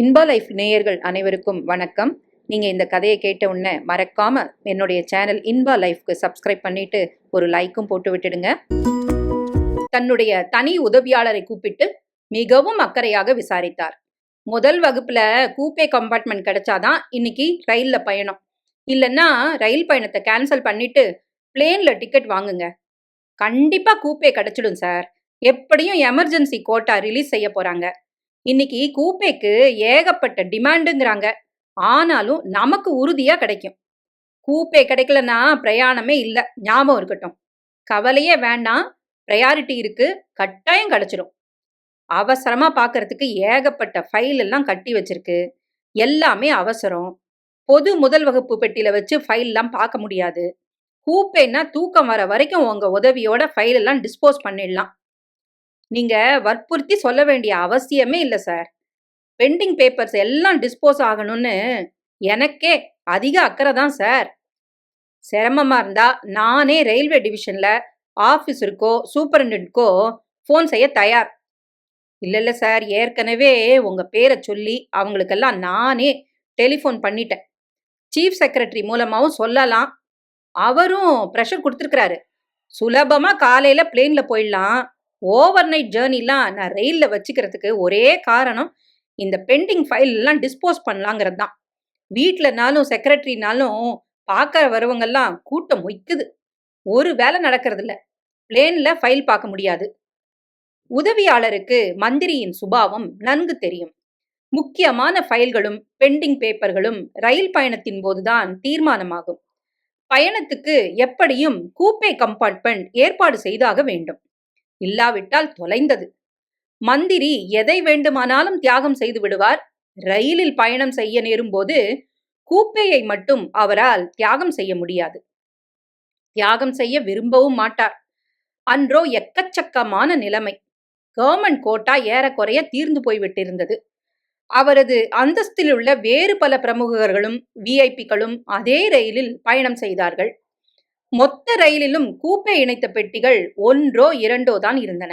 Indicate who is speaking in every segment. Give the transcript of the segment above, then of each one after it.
Speaker 1: Inba life நேயர்கள் அனைவருக்கும் வணக்கம். நீங்க இந்த கதையை கேட்ட உடனே மறக்காம என்னுடைய சேனல் இன்பா லைஃப்க்கு சப்ஸ்கிரைப் பண்ணிட்டு ஒரு லைக்கும் போட்டு விட்டுடுங்க. தன்னுடைய தனி உதவியாளரை கூப்பிட்டு மிகவும் அக்கறையாக விசாரித்தார். முதல் வகுப்புல கூப்பே கம்பார்ட்மெண்ட் கிடைச்சாதான் இன்னைக்கு ரயில்ல பயணம். இல்லைன்னா ரயில் பயணத்தை கேன்சல் பண்ணிட்டு பிளேன்ல டிக்கெட் வாங்குங்க. கண்டிப்பா கூப்பே கிடைச்சிடும் சார் எப்படியும் எமர்ஜென்சி கோட்டா ரிலீஸ் செய்ய போறாங்க. இன்னைக்கு கூப்பேக்கு ஏகப்பட்ட டிமாண்டுங்கிறாங்க. ஆனாலும் நமக்கு உறுதியா கிடைக்கும். கூப்பே கிடைக்கலன்னா பிரயாணமே இல்லை ஞாபகம் இருக்கட்டும். கவலையே வேண்டாம் ப்ரையாரிட்டி இருக்கு கட்டாயம் கிடைச்சிடும் அவசரமா பார்க்கறதுக்கு ஏகப்பட்ட ஃபைல் எல்லாம் கட்டி வச்சிருக்கு. எல்லாமே அவசரம். பொது முதல் வகுப்பு பெட்டியில வச்சு ஃபைல் எல்லாம் பார்க்க முடியாது. கூப்பேன்னா தூக்கம் வர வரைக்கும் உங்க உதவியோட ஃபைல் எல்லாம் டிஸ்போஸ் பண்ணிடலாம். நீங்க வற்புறுத்தி சொல்ல வேண்டிய அவசியமே இல்லை சார். பெண்டிங் பேப்பர்ஸ் எல்லாம் டிஸ்போஸ் ஆகணும்னு எனக்கே அதிக அக்கறை தான் சார். சிரமமா இருந்தா நானே ரயில்வே டிவிஷன்ல ஆஃபீஸருக்கோ சூப்பரண்டென்ட்க்கோ ஃபோன் செய்ய தயார். இல்லை இல்லை சார். ஏற்கனவே உங்கள் பேரை சொல்லி அவங்களுக்கெல்லாம் நானே டெலிஃபோன் பண்ணிட்டேன். சீஃப் செக்ரட்டரி மூலமாகவும் சொல்லலாம். அவரும் ப்ரெஷர் கொடுத்துருக்குறாரு. சுலபமாக காலையில் பிளேன்ல போயிடலாம். ஓவர் நைட் ஜேர்னிலாம் நான் ரயிலில் வச்சுக்கிறதுக்கு ஒரே காரணம் இந்த பெண்டிங் ஃபைல்லாம் டிஸ்போஸ் பண்ணலாங்கிறது தான் வீட்டிலனாலும் செக்ரட்டரினாலும் பார்க்க வரவங்கெல்லாம் கூட்டம் மொய்க்குது. ஒரு வேலை நடக்கிறது இல்ல ஃபைல் பார்க்க முடியாது. உதவியாளருக்கு மந்திரியின் சுபாவம் நன்கு தெரியும். முக்கியமான ஃபைல்களும் பெண்டிங் பேப்பர்களும் ரயில் பயணத்தின் போதுதான் தீர்மானமாகும். பயணத்துக்கு எப்படியும் கூப்பே கம்பார்ட்மெண்ட் ஏற்பாடு செய்தாக வேண்டும். இல்லாவிட்டால் தொலைந்தது. மந்திரி எதை வேண்டுமானாலும் தியாகம் செய்து விடுவார். ரயிலில் பயணம் செய்ய நேரும்போது கூப்பேயை மட்டும் அவரால் தியாகம் செய்ய முடியாது. தியாகம் செய்ய விரும்பவும் மாட்டார். அன்றோ எக்கச்சக்கமான நிலைமை. கவர்மெண்ட் கோட்டா ஏறக்குறைய தீர்ந்து போய்விட்டிருந்தது. அவரது அந்தஸ்தில் உள்ள வேறு பல பிரமுகர்களும் விஐபிக்களும் அதே ரயிலில் பயணம் செய்தார்கள். மொத்த ரயிலிலும் கூப்பே இணைத்த பெட்டிகள் ஒன்றோ இரண்டோ தான் இருந்தன.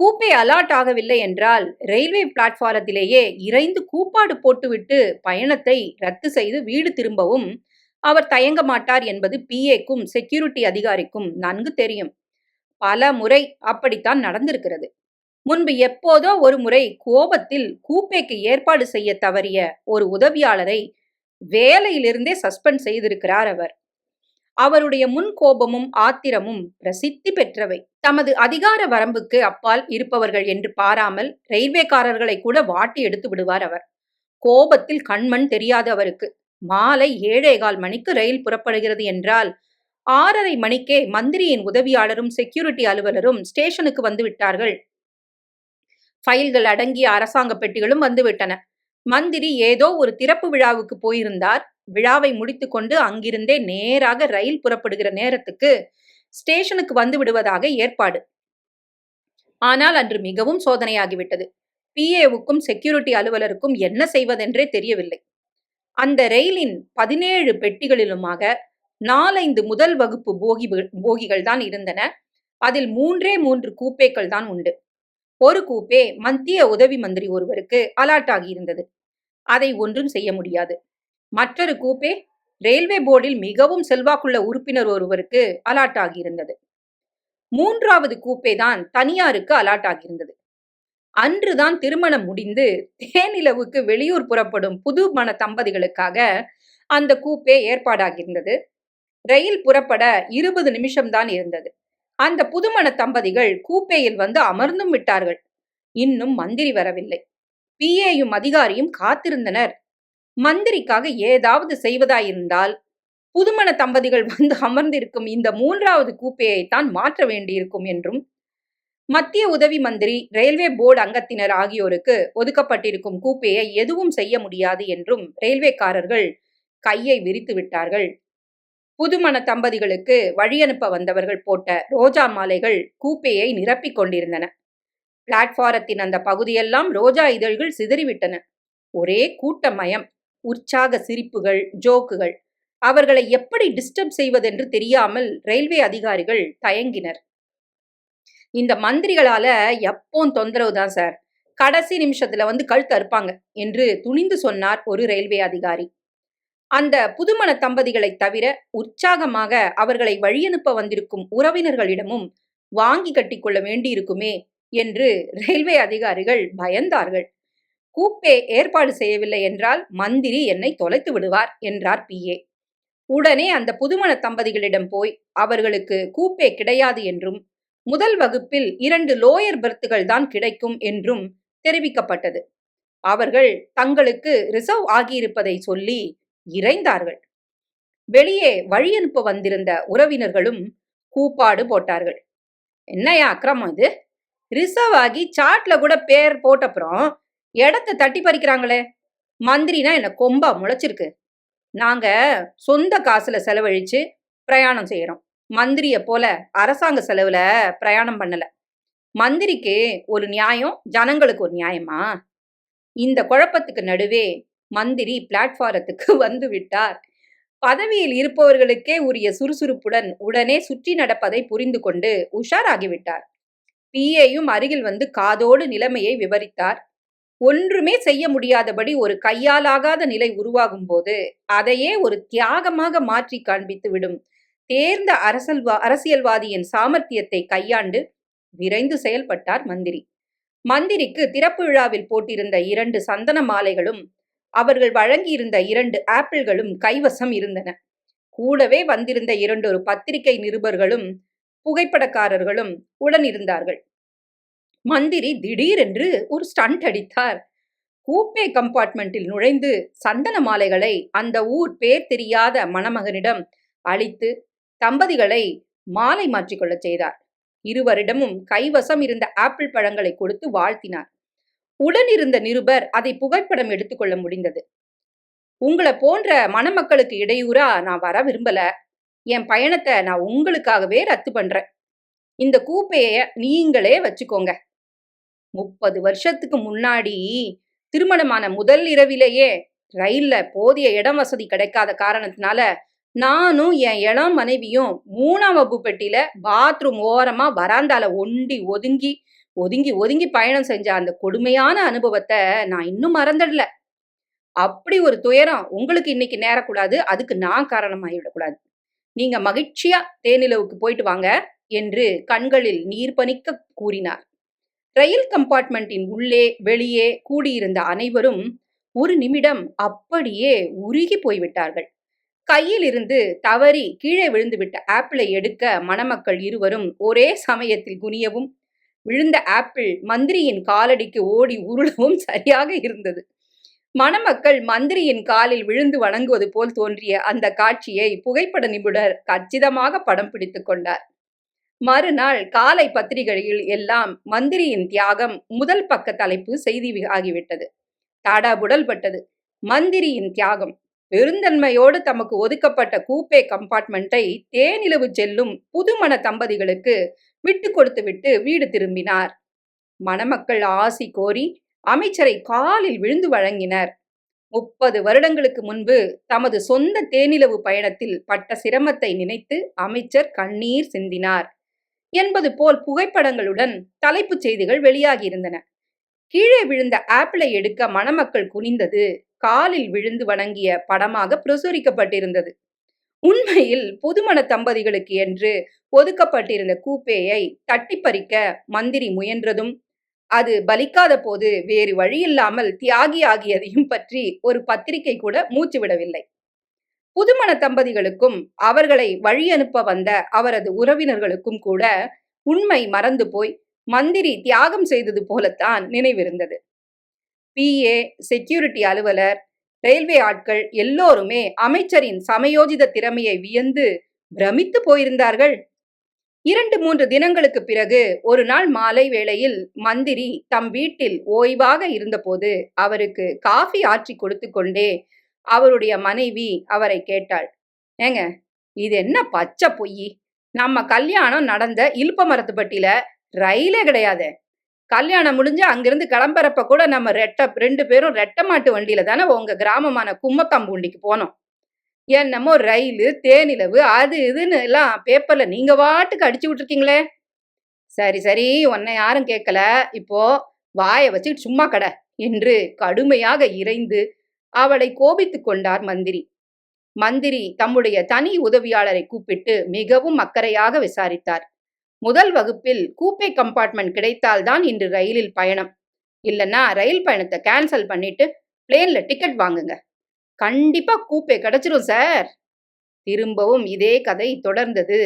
Speaker 1: கூப்பே அலாட் ஆகவில்லை என்றால் ரயில்வே பிளாட்ஃபாரத்திலேயே இறைந்து கூப்பாடு போட்டுவிட்டு பயணத்தை ரத்து செய்து வீடு திரும்பவும் அவர் தயங்க மாட்டார் என்பது பிஏக்கும் செக்யூரிட்டி அதிகாரிக்கும் நன்கு தெரியும். பல முறை அப்படித்தான் நடந்திருக்கிறது. முன்பு எப்போதோ ஒரு முறை கோபத்தில் கூப்பேக்கு ஏற்பாடு செய்ய தவறிய ஒரு உதவியாளரை வேலையிலிருந்தே சஸ்பெண்ட் செய்திருக்கிறார் அவர். அவருடைய முன் கோபமும் ஆத்திரமும் பிரசித்தி பெற்றவை. தமது அதிகார வரம்புக்கு அப்பால் இருப்பவர்கள் என்று பாராமல் ரயில்வேக்காரர்களை கூட வாட்டி எடுத்து விடுவார் அவர். கோபத்தில் கண்மண் தெரியாது அவருக்கு. மாலை ஏழே கால் மணிக்கு ரயில் புறப்படுகிறது என்றால் ஆறரை மணிக்கே மந்திரியின் உதவியாளரும் செக்யூரிட்டி அலுவலரும் ஸ்டேஷனுக்கு வந்து விட்டார்கள். ஃபைல்கள் அடங்கிய அரசாங்க பெட்டிகளும் வந்துவிட்டன மந்திரி ஏதோ ஒரு திறப்பு விழாவுக்கு போயிருந்தார். விழாவை முடித்துக்கொண்டு அங்கிருந்தே நேராக ரயில் புறப்படுகிற நேரத்துக்கு ஸ்டேஷனுக்கு வந்து விடுவதாக ஏற்பாடு. ஆனால் அன்று மிகவும் சோதனையாகிவிட்டது. பிஏவுக்கும் செக்யூரிட்டி அலுவலருக்கும் என்ன செய்வதென்றே தெரியவில்லை. அந்த ரயிலின் பதினேழு பெட்டிகளிலுமாக நாலைந்து முதல் வகுப்பு போகி போகிகள் தான் இருந்தன. அதில் மூன்றே மூன்று கூப்பேக்கள் தான் உண்டு. ஒரு கூப்பே மத்திய உதவி மந்திரி ஒருவருக்கு அலாட் ஆகியிருந்தது அதை ஒன்றும் செய்ய முடியாது. மற்றொரு கூப்பே ரயில்வே போர்டில் மிகவும் செல்வாக்குள்ள உறுப்பினர் ஒருவருக்கு அலாட் ஆகியிருந்தது மூன்றாவது கூப்பே தான் தனியாருக்கு அலாட் ஆகியிருந்தது அன்றுதான் திருமணம் முடிந்து தேனிலவுக்கு வெளியூர் புறப்படும் புது மன தம்பதிகளுக்காக அந்த கூப்பே ஏற்பாடாகியிருந்தது. ரயில் புறப்பட இருபது நிமிஷம்தான் இருந்தது. அந்த புதுமண தம்பதிகள் கூப்பேயில் வந்து அமர்ந்தும் விட்டார்கள். இன்னும் மந்திரி வரவில்லை. பிஏயும் அதிகாரியும் காத்திருந்தனர். மந்திரிக்காக ஏதாவது செய்வதாயிருந்தால் புதுமண தம்பதிகள் வந்து அமர்ந்திருக்கும் இந்த மூன்றாவது கூப்பையை தான் மாற்ற வேண்டியிருக்கும் என்றும் மத்திய உதவி மந்திரி ரயில்வே போர்டு அங்கத்தினர் ஆகியோருக்கு ஒதுக்கப்பட்டிருக்கும் கூப்பையை எதுவும் செய்ய முடியாது என்றும் ரயில்வேக்காரர்கள் கையை விரித்து விட்டார்கள். புதுமண தம்பதிகளுக்கு வழியனுப்ப வந்தவர்கள் போட்ட ரோஜா மாலைகள் கூப்பையை நிரப்பிக் கொண்டிருந்தன. பிளாட்பாரத்தின் அந்த பகுதியெல்லாம் ரோஜா இதழ்கள் சிதறிவிட்டன. ஒரே கூட்டமயம். உற்சாக சிரிப்புகள் ஜோக்குகள். அவர்களை எப்படி டிஸ்டர்ப் செய்வதென்று தெரியாமல் ரயில்வே அதிகாரிகள் தயங்கினர். இந்த மந்திரிகளால எப்பவும் தொந்தரவு தான் சார் கடைசி நிமிஷத்துல வந்து கழுத்து அறுப்பாங்க என்று துணிந்து சொன்னார் ஒரு ரயில்வே அதிகாரி. அந்த புதுமண தம்பதிகளை தவிர உற்சாகமாக அவர்களை வழியனுப்ப வந்திருக்கும் உறவினர்களிடமும் வாங்கி கட்டிக்கொள்ள வேண்டியிருக்குமே என்று ரயில்வே அதிகாரிகள் பயந்தார்கள். கூப்பே ஏற்பாடு செய்யவில்லை என்றால் மந்திரி என்னை தொலைத்து விடுவார் என்றார் பிஏ உடனே அந்த புதுமண தம்பதிகளிடம் போய் அவர்களுக்கு கூப்பே கிடையாது என்றும் முதல் வகுப்பில் இரண்டு லோயர் பெர்த்துகள் தான் கிடைக்கும் என்றும் தெரிவிக்கப்பட்டது. அவர்கள் தங்களுக்கு ரிசர்வ் ஆகியிருப்பதை சொல்லி இறைந்தார்கள். வெளியே வழி அனுப்ப வந்திருந்த உறவினர்களும் கூப்பாடு போட்டார்கள். என்னையா அக்கிரமம் இது? ரிசர்வ் ஆகி சாட்ல கூட பேர் போட்டப்புறம் இடத்த தட்டி பறிக்கிறாங்களே? மந்திரினா என்ன கொம்பா முளைச்சிருக்கு. நாங்க சொந்த காசுல செலவழிச்சு பிரயாணம் செய்யறோம் மந்திரிய போல அரசாங்க செலவுல பிரயாணம் பண்ணல. மந்திரிக்கு ஒரு நியாயம் ஜனங்களுக்கு ஒரு நியாயமா? இந்த குழப்பத்துக்கு நடுவே மந்திரி பிளாட்ஃபாரத்துக்கு வந்து விட்டார். பதவியில் இருப்பவர்களுக்கே உரிய சுறுசுறுப்புடன் உடனே சுற்றி நடப்பதை புரிந்து கொண்டு உஷாராகிவிட்டார் பிஏயும் அருகில் வந்து காதோடு நிலைமையை விவரித்தார். ஒன்றுமே செய்ய முடியாதபடி ஒரு கையாலாகாத நிலை உருவாகும் போது அதையே ஒரு தியாகமாக மாற்றி காண்பித்து விடும் தேர்ந்த அரசல்வா அரசியல்வாதியின் சாமர்த்தியத்தை கையாண்டு விரைந்து செயல்பட்டார் மந்திரி. மந்திரிக்கு திறப்பு விழாவில் போட்டிருந்த இரண்டு சந்தன மாலைகளும் அவர்கள் வழங்கியிருந்த இரண்டு ஆப்பிள்களும் கைவசம் இருந்தன. கூடவே வந்திருந்த இரண்டொரு பத்திரிகை நிருபர்களும் புகைப்படக்காரர்களும் உடனிருந்தார்கள் மந்திரி திடீரென்று ஒரு ஸ்டண்ட் அடித்தார். கூப்பே கம்பார்ட்மெண்டில் நுழைந்து சந்தன மாலைகளை அந்த ஊர் பேர் தெரியாத மணமகனிடம் அளித்து தம்பதிகளை மாலை மாற்றிக்கொள்ளச் செய்தார். இருவரிடமும் கைவசம் இருந்த ஆப்பிள் பழங்களை கொடுத்து வாழ்த்தினார். உடன் இருந்த நிருபர் அதை புகைப்படம் எடுத்துக்கொள்ள முடிந்தது. உங்களை போன்ற மணமக்களுக்கு இடையூறா? நான் வர விரும்பல. என் பயணத்தை நான் உங்களுக்காகவே ரத்து பண்றேன். இந்த கூப்பைய நீங்களே வச்சுக்கோங்க. முப்பது வருஷத்துக்கு முன்னாடி திருமணமான முதல் இரவிலேயே ரயில்ல போதிய இடம் வசதி கிடைக்காத காரணத்தினால நானும் என் இளம் மனைவியும் மூணாம் வகுப்பு பெட்டியில பாத்ரூம் ஓரமா வராந்தால ஒண்டி ஒதுங்கி ஒதுங்கி ஒதுங்கி பயணம் செஞ்ச அந்த கொடுமையான அனுபவத்தை நான் இன்னும் மறந்துடல. அப்படி ஒரு துயரம் உங்களுக்கு இன்னைக்கு நேரக்கூடாது. அதுக்கு நான் காரணமாகிவிடக்கூடாது. நீங்க மகிழ்ச்சியா தேனிலவுக்கு போயிட்டு வாங்க என்று கண்களில் நீர் பனிக்க கூறினார். ரயில் கம்பார்ட்மெண்ட்டின் உள்ளே வெளியே கூடியிருந்த அனைவரும் ஒரு நிமிடம் அப்படியே உருகி போய்விட்டார்கள். கையில் இருந்து தவறி கீழே விழுந்துவிட்ட ஆப்பிளை எடுக்க மணமக்கள் இருவரும் ஒரே சமயத்தில் குனியவும் விழுந்த ஆப்பிள் மந்திரியின் காலடிக்கு ஓடி உருளவும் சரியாக இருந்தது. மணமக்கள் மந்திரியின் காலில் விழுந்து வணங்குவது போல் தோன்றிய அந்த காட்சியை புகைப்பட நிபுணர் கச்சிதமாக படம் பிடித்து கொண்டார். மறுநாள் காலை பத்திரிகையில் எல்லாம் மந்திரியின் தியாகம் முதல் பக்க தலைப்பு செய்தி ஆகிவிட்டது. தாடாபுடல் பட்டது மந்திரியின் தியாகம். பெருந்தன்மையோடு தமக்கு ஒதுக்கப்பட்ட கூப்பே கம்பார்ட்மெண்ட்டை தேனிலவு செல்லும் புதுமண தம்பதிகளுக்கு விட்டு கொடுத்து விட்டு வீடு திரும்பினார். மணமக்கள் ஆசி கோரி அமைச்சரை காலில் விழுந்து வழங்கினர். முப்பது வருடங்களுக்கு முன்பு தமது சொந்த தேனிலவு பயணத்தில் பட்ட சிரமத்தை நினைத்து அமைச்சர் கண்ணீர் சிந்தினார். என்பது போல் புகைப்படங்களுடன் தலைப்புச் செய்திகள் வெளியாகியிருந்தன. கீழே விழுந்த ஆப்பிளை எடுக்க மணமக்கள் குனிந்தது. காலில் விழுந்து வணங்கிய படமாக பிரசுரிக்கப்பட்டிருந்தது. உண்மையில் புதுமண தம்பதிகளுக்கு என்று ஒதுக்கப்பட்டிருந்த கூப்பேயை தட்டி பறிக்க மந்திரி முயன்றதும் அது பலிக்காத போது வேறு வழியில்லாமல் தியாகி ஆகியதையும் பற்றி ஒரு பத்திரிகை கூட மூச்சு விடவில்லை. புதுமண தம்பதிகளுக்கும் அவர்களை வழி அனுப்ப வந்த அவரது உறவினர்களுக்கும் கூட உண்மை மறந்து போய் மந்திரி தியாகம் செய்தது போலத்தான் நினைவிருந்தது. பிஏ செக்யூரிட்டி அலுவலர் ரயில்வே ஆட்கள் எல்லோருமே அமைச்சரின் சமயோஜித திறமையை வியந்து பிரமித்து போயிருந்தார்கள். இரண்டு மூன்று தினங்களுக்கு பிறகு ஒரு நாள் மாலை வேளையில் மந்திரி தம் வீட்டில் ஓய்வாக இருந்தபோது அவருக்கு காஃபி ஆற்றி கொடுத்து கொண்டே அவருடைய மனைவி அவரை கேட்டாள். ஏங்க இது என்ன பச்சை பொய்? நம்ம கல்யாணம் நடந்த இழுப்ப மரத்துப்பட்டியில ரயிலே கிடையாது. கல்யாணம் முடிஞ்சு அங்கிருந்து கிளம்புறப்ப கூட நம்ம ரெட்ட ரெண்டு பேரும் ரெட்ட மாட்டு வண்டியில தானே உங்க கிராமமான கும்மத்தாம்பூண்டிக்கு போனோம். என்னமோ ரயிலு தேனிலவு அது இதுன்னு எல்லாம் பேப்பர்ல நீங்க வாட்டுக்கு அடிச்சு விட்டுருக்கீங்களே. சரி சரி உன்னை யாரும் கேட்கல. இப்போ வாயை வச்சுக்கிட்டு சும்மா கடை என்று கடுமையாக இறைந்து அவளை கோபித்துக் கொண்டார் மந்திரி. மந்திரி தம்முடைய தனி உதவியாளரை கூப்பிட்டு மிகவும் அக்கறையாக விசாரித்தார். முதல் வகுப்பில் கூப்பே கம்பார்ட்மெண்ட் கிடைத்தால்தான் இன்று ரயிலில் பயணம். இல்லைன்னா ரயில் பயணத்தை கேன்சல் பண்ணிட்டு பிளேன்ல டிக்கெட் வாங்குங்க. கண்டிப்பா கூப்பே கிடைச்சிரும் சார் திரும்பவும் இதே கதை தொடர்ந்தது.